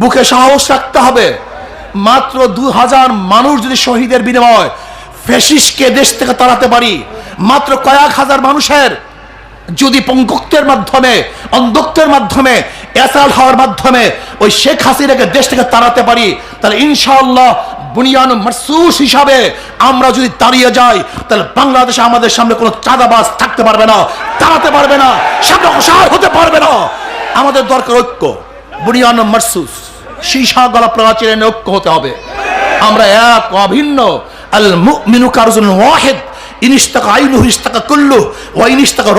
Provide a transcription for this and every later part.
বুকে সাহস রাখতে হবে। মাত্র দু হাজার মানুষ যদি শহীদের বিনিময় ফেসিসকে দেশ থেকে তাড়াতে পারি, মাত্র কয়েক হাজার মানুষের যদি পঙ্গুক্তের মাধ্যমে অন্ধত্বের মাধ্যমে, এসাল হওয়ার মাধ্যমে ওই শেখ হাসিনাকে দেশ থেকে তাড়াতে পারি, তাহলে ইনশাআল্লাহ বুনিয়ান মারসুস হিসাবে আমরা যদি দাঁড়িয়ে যাই, তাহলে বাংলাদেশে আমাদের সামনে কোনো চাঁদাবাজ থাকতে পারবে না তাড়াতে পারবে না, সামনে হতে পারবে না। আমাদের দরকার ঐক্য বুনিয়ান মারসুস। সীসা গলা প্রাচীরের ঐক্য হতে হবে। আমরা এক অভিন্ন। আল মুমিনু কারজুন ওয়াহিদ। ইনিস্তাকা ইস্তাকা কুল্লু ইনিস্তাকা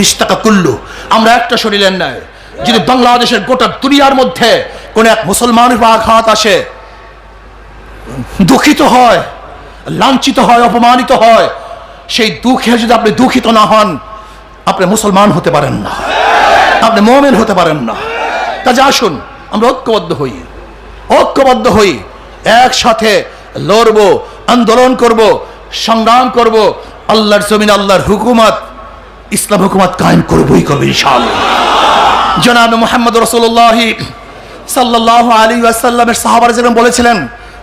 ইস্তাকা কুল্লু। আমরা একটা শরীরের ন্যায়। যদি বাংলাদেশের গোটা দুনিয়ার মধ্যে কোন এক মুসলমানের আঘাত আসে, দুঃখিত হয়, লাঞ্ছিত হয়, অপমানিত হয়, সেই দুঃখে যদি আপনি দুঃখিত না হন, আপনি মুসলমান হতে পারেন না। আপনি মোমেন হতে পারেন না। কাজে আসুন, আমরা ঐক্যবদ্ধ হই। ঐক্যবদ্ধ হই, একসাথে লড়বো, আন্দোলন করব, সংগ্রাম করব, আল্লাহর জমিন আল্লাহর হুকুমত, ইসলাম হুকুমত কায়েম করবই করবে ইনশাআল্লাহ। জনাব মোহাম্মদ রসুল্লাহ সাল্লাহ আলী আসাল্লামের সাহাবার যেরকম বলেছিলেন,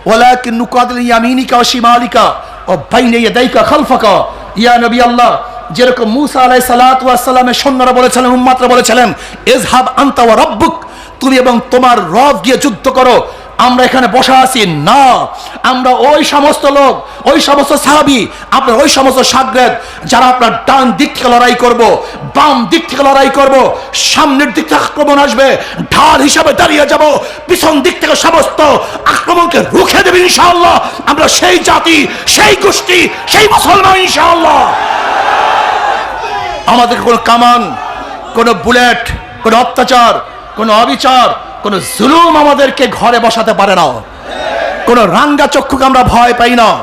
ওয়ালাকিন নুকাদিল ইয়ামিনিকা ও শিমালিকা ও বাইনে ইয়াদাইকা খালফাকা। ইয়া নবী আল্লাহ, যেরকম মুসা আলাই সালাত ওয়াসাল্লামের সৈন্যরা বলেছিলেন, উম্মাত্রা বলেছিলেন এজহাব আনতা ওয়া রব্বুক। তুমি এবং তোমার রব গিয়ে যুদ্ধ করো। আমরা এখানে বসা আছি। না, আমরা ওই সমস্ত লোক, ওই সমস্ত সাহাবি, আপনার ওই সমস্ত সাগরেদ যারা আপনার ডান দিক থেকে লড়াই করব, বাম দিক থেকে লড়াই করব, সামনের দিক থেকে আক্রমণ আসবে, ঢাল হিসাবে দাঁড়িয়ে যাব, পিছন দিক থেকে সমস্ত আক্রমণকে রুখে দেবে ইনশাআল্লাহ। আমরা সেই জাতি, সেই গোষ্ঠী, সেই মুসলমান ইনশাআল্লাহ। আমাদের কোনো কামান, কোনো বুলেট, কোনো অত্যাচার কোনো অবিচার, কোনো জুলুম আমাদেরকে ঘরে বসাতে পারে না। কোনো রাঙ্গা চক্ষুকে আমরা ভয় পাই না।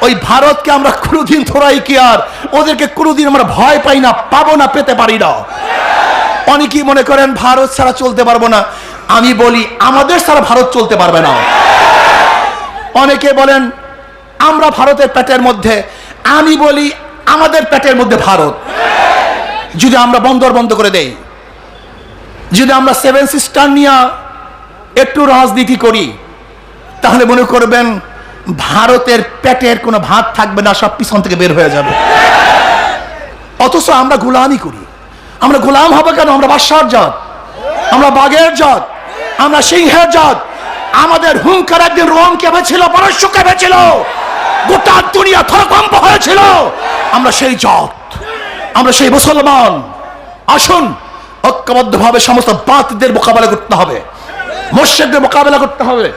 ওই ভারতকে আমরা কোনোদিন থোড়াই কি আর? ওদেরকে কোনোদিন আমরা ভয় পাই না, পাবো না, পেতে পারি না। অনেকেই মনে করেন, ভারত ছাড়া চলতে পারব না। আমি বলি, আমাদের ছাড়া ভারত চলতে পারবে না। অনেকে বলেন, আমরা ভারতের পেটের মধ্যে, আমি বলি, আমাদের পেটের মধ্যে ভারত। যদি আমরা বন্দর বন্ধ করে দেই। যদি আমরা সেভেন সিস্টার নিয়ে একটু রাজনীতি করি, তাহলে মনে করবেন ভারতের পেটের কোনো ভাত থাকবে না, সব পিছন থেকে বের হয়ে যাবে। অথচ আমরা গোলামি করি। আমরা গোলাম হবে কেন? আমরা বাদশার জাত। আমরা বাঘের জাত। আমরা সিংহের জাত। আমাদের হুঙ্কার একদিন রোম কেঁপেছিল পারস্য কেঁপেছিল গোটা দুনিয়া থরকম্প হয়েছিল। আমরা সেই জাত। আমরা সেই মুসলমান। আসুন ঐক্যবদ্ধভাবে সমস্ত বাতিলদের মোকাবেলা করতে হবে। মোর্শেকদের মোকাবেলা করতে হবে।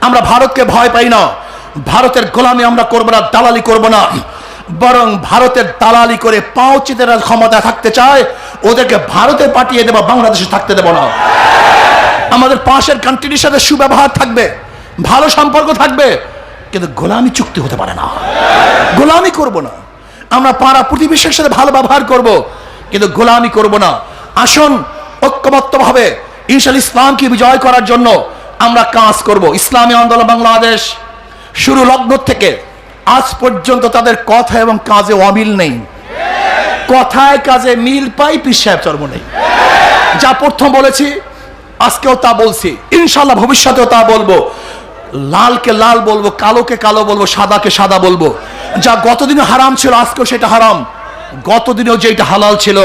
আমরা ভারতকে ভয় পাই না। ভারতের গোলামি আমরা করব না, দালালি করব না। বরং ভারতের দালালি করে পাঁচিতেরা ক্ষমতা থাকতে চায়, ওদেরকে ভারতে পাঠিয়ে দেবো, বাংলাদেশে থাকতে দেবো না। আমাদের পাশের কান্ট্রির সাথে সুব্যবহার থাকবে, ভালো সম্পর্ক থাকবে, কিন্তু গোলামি চুক্তি হতে পারে না। গোলামি করব না। আমরা পাড়া প্রতিবেশীর সাথে ভালো ব্যবহার করব, কিন্তু গোলামি করব না। আসুন ঐক্যবদ্ধভাবে ইনশাল ইসলামকে বিজয় করার জন্য আমরা কাজ করব। ইসলামী আন্দোলন বাংলাদেশ শুরু লগ্ন থেকে আজ পর্যন্ত তাদের কথা এবং কাজে অমিল নেই। কথায় কাজে মিল পাই পীর সাহেব চর্ম নেই। যা প্রথম বলেছি, আজকেও তা বলছি। ইনশাল্লাহ ভবিষ্যতেও তা বলব। লালকে লাল বলব, কালোকে কালো বলব, সাদাকে সাদা বলব। যা গতদিনে হারাম ছিল, আজকেও সেটা হারাম। গতদিনেও যেটা হালাল ছিল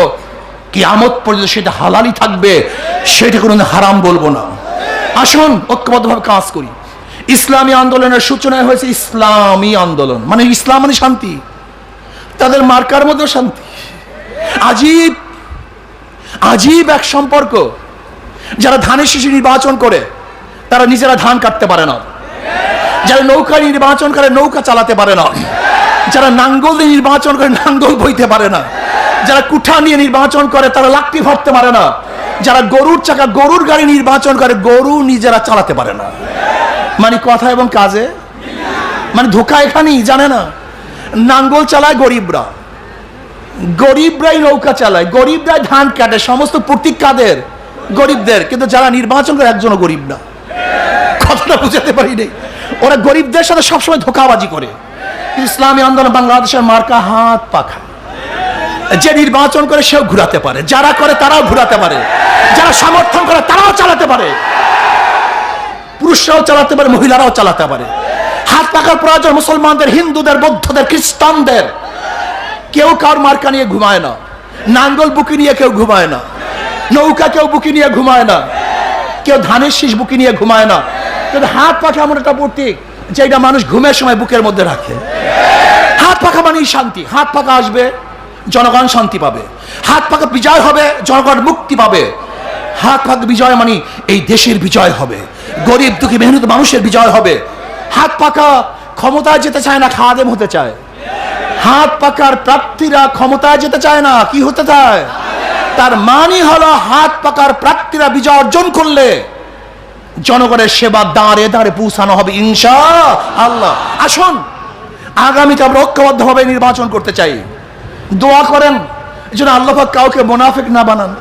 কিয়ামত পর্যন্ত সেটা হালালই থাকবে, সেটা কোনো হারাম বলব না। আসুন, ঐক্যবদ্ধভাবে কাজ করি। ইসলামী আন্দোলনের সূচনা হয়েছে ইসলামী আন্দোলন। মানে ইসলাম মানে শান্তি। তাদের মার্কার মধ্যে শান্তি। আজীব আজীব এক সম্পর্ক। যারা ধানের শিশু নির্বাচন করে, তারা নিজেরা ধান কাটতে পারে না। যারা নৌকা নির্বাচন করে, নৌকা চালাতে পারে না। যারা নাঙ্গল নির্বাচন করে, নাঙ্গল বইতে পারে না। যারা কুঠা নিয়ে নির্বাচন করে, তারা লাকড়ি ভরতে পারে না। যারা গরুর চাকা, গরুর গাড়ি নির্বাচন করে, গরু নিজেরা চালাতে পারে না। মানে কথা এবং কাজে? মানে ধোকা এখানেই, জানে না? নাঙ্গল চালায় গরিবরা। গরিবরাই নৌকা চালায়, গরিবরাই ধান কাটে, সমস্ত প্রতীক কাদের গরিবদের। কিন্তু যারা নির্বাচন করে, একজনও গরিব না। কথাটা বুঝাতে পারি নেই ওরা গরিবদের সাথে সবসময় ধোকাবাজি করে। ইসলামী আন্দোলন বাংলাদেশের মার্কা হাত পাখা যে নির্বাচন করে সেও ঘুরাতে পারে। যারা করে তারাও ঘুরাতে পারে। যারা সমর্থন করে তারাও চালাতে পারে। পুরুষরাও চালাতে পারে, মহিলারাও চালাতে পারে। হাত পাকার প্রয়োজন মুসলমানদের, হিন্দুদের, বৌদ্ধদের, খ্রিস্টানদের। কেউ কার মার্কা নিয়ে ঘুমায় না। নাঙ্গল বুকি নিয়ে কেউ ঘুমায় না। নৌকা কেউ বুকি নিয়ে ঘুমায় না। কেউ ধানের শীষ বুকি নিয়ে ঘুমায় না। কিন্তু হাত পাখা এমন একটা প্রতীক, যেটা মানুষ ঘুমের সময় বুকের মধ্যে রাখে। হাত পাখা মানেই শান্তি। হাত পাখা আসবে জনগণ শান্তি পাবে। হাত পাখা বিজয় হবে, জনগণ মুক্তি পাবে। হাত পাখা বিজয় মানে এই দেশের বিজয় হবে। গরিব, দুঃখী, মেহনত মানুষের বিজয় হবে। হাত পাকা ক্ষমতায় যেতে চায় না, খাদেম হতে চায়। হাত পাকার প্রার্থীরা ক্ষমতায় যেতে চায় না, কি হতে চায়? তার মানি হলো হাত পাকার প্রার্থীরা বিজয় অর্জন করলে জনগণের সেবা দাঁড়ে দাঁড়ে পৌঁছানো হবে, ইনশা আল্লাহ। আসুন, আগামীতে আমরা ঐক্যবদ্ধভাবে নির্বাচন করতে চাই। দোয়া করেন। যেন আল্লাহ পাক কাউকে মোনাফিক না বানান।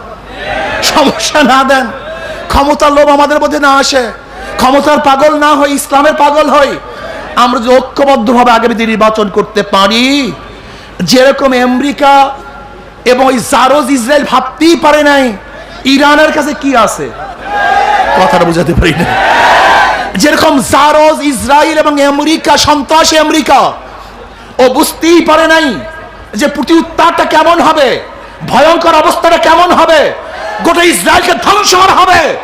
সমস্যা না দেন। ক্ষমতার লোভ আমাদের মধ্যে না আসে। ক্ষমতার পাগল না হই, ইসলামের পাগল হই। আমরা যদি ঐক্যবদ্ধভাবে আগামীতে নির্বাচন করতে পারি, যেরকম আমেরিকা এবং ওই জারোজ ইসরায়েল ভাবতেই পারে নাই, ইরানের কাছে কি আছে? কথাটা বুঝাতে পারি না। যেরকম জারোজ ইসরায়েল এবং আমেরিকা, সন্ত্রাসী আমেরিকা, ও বুঝতেই পারে নাই যে প্রতি উত্তারটা কেমন হবে? ভয়ঙ্কর অবস্থাটা কেমন হবে? গোটা ইসরায়েলকে ধ্বংস করা হবে?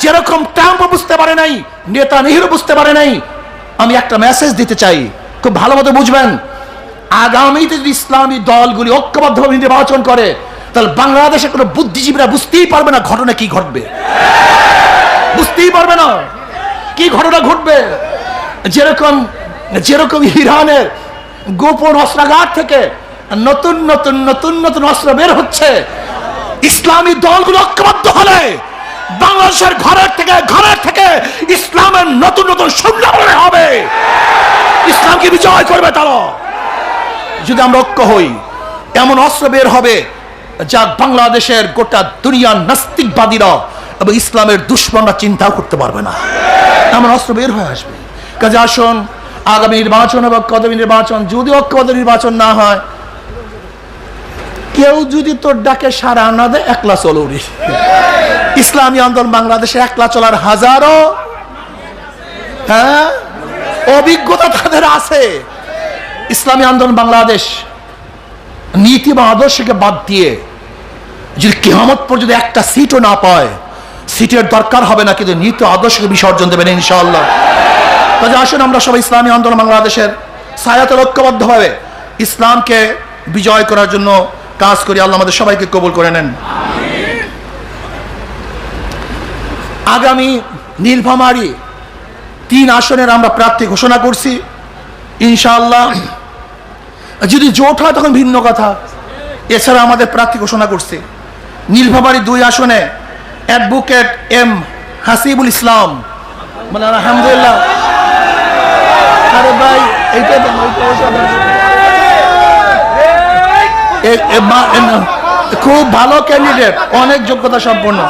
যেরকম ট্রাম্প বুঝতে পারে নাই নেতা নেহরু বুঝতে পারে নাই। আমি একটা মেসেজ দিতে চাই। খুব ভালো মতো বুঝবেন। আগামীতে যদি ইসলামী দলগুলি ঐক্যবদ্ধভাবে নির্বাচন করে, তাহলে বাংলাদেশে কোনো বুদ্ধিজীবীরা বুঝতেই পারবে না ঘটনা কি ঘটবে। বুঝতেই পারবে না কি ঘটনা ঘটবে। যেরকম যেরকম ইরানের গোপন অস্ত্রাগার থেকে নতুন নতুন নতুন নতুন অস্ত্র বের হচ্ছে। ইসলামী দলগুলো ঐক্যবদ্ধ হলে বাংলাদেশের ঘরের থেকে ঘরের থেকে ইসলামের নতুন নতুন সংগ্রাম হবে। ইসলামকে বিজয় করবে তারা? যদি আমরা ঐক্য হই, এমন অস্ত্র বের হবে যা বাংলাদেশের গোটা দুনিয়ার নাস্তিকবাদীরা এবং ইসলামের দুশ্মনরা চিন্তাও করতে পারবে না। এমন অস্ত্র বের হয়ে আসবে। কাজে আসুন, আগামী নির্বাচন এবং কদমী নির্বাচন। যদি ঐক্যবদ্ধ নির্বাচন না হয় কেউ যদি তোর ডাকে সারা না দেয়, একলা চলৌরি ইসলামী আন্দোলন বাংলাদেশে একলা চলার হাজারো হ্যাঁ অভিজ্ঞতা তাদের আছে। ইসলামী আন্দোলন বাংলাদেশ নীতি বা আদর্শকে বাদ দিয়ে যদি কেমত পর্যন্ত একটা সিটও না পায়, সিটের দরকার হবে না, কিন্তু নীতি আদর্শকে বিসর্জন দেবেন ইনশাআল্লাহ। কাজে আসুন আমরা সবাই ইসলামী আন্দোলন বাংলাদেশের সায়াত ঐক্যবদ্ধভাবে ইসলামকে বিজয় করার জন্য কাজ করি, আল্লাহ আমাদের সবাইকে কবুল করে নেন। আগামী নীলফামারী তিন আসনের আমরা প্রার্থী ঘোষণা করছি। ইনশাআল্লাহ, যদি জোট হয় তখন ভিন্ন কথা। এছাড়া আমাদের প্রার্থী ঘোষণা করছে। নীলফামারী দুই আসনে অ্যাডভোকেট এম হাসিবুল ইসলাম। মানে আলহামদুলিল্লাহ। আরে ভাই এইটা খুব ভালো ক্যান্ডিডেট অনেক যোগ্যতা সম্পন্ন।